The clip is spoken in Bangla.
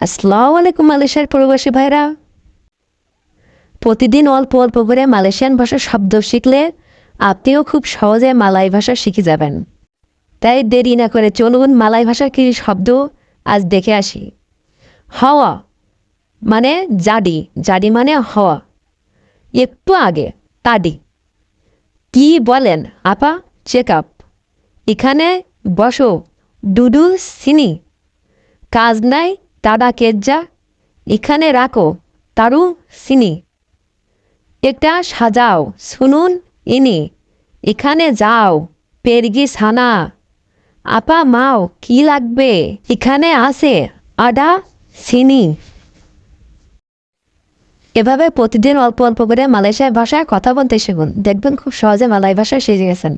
আসসালামু আলাইকুম মালয়েশিয়ার প্রবাসী ভাইরা। প্রতিদিন অল্প অল্প করে মালয়েশিয়ান ভাষার শব্দ শিখলে আপনিও খুব সহজে মালাই ভাষা শিখে যাবেন। তাই দেরি না করে চলুন মালাই ভাষার কি শব্দ আজ দেখে আসি। হাওয়া মানে জাডি জাডি মানে হাওয়া। একটু আগে তাডি। কি বলেন আপা? Check up. এখানে বসো। ডুডু সিনি। কাজ নাই দাদা কেজ্জা, এখানে রাখো, তারু সিনি। একটা সাজাও, শুনুন ইনি, এখানে যাও, পেরগি সানা। আপা মাও, কি লাগবে? এখানে আছে আডা সিনি। এভাবে প্রতিদিন অল্প অল্প করে মালয়েশিয়ার ভাষায় কথা বলতে শিখুন। দেখবেন খুব সহজে মালয় ভাষায় শিখে গেছেন।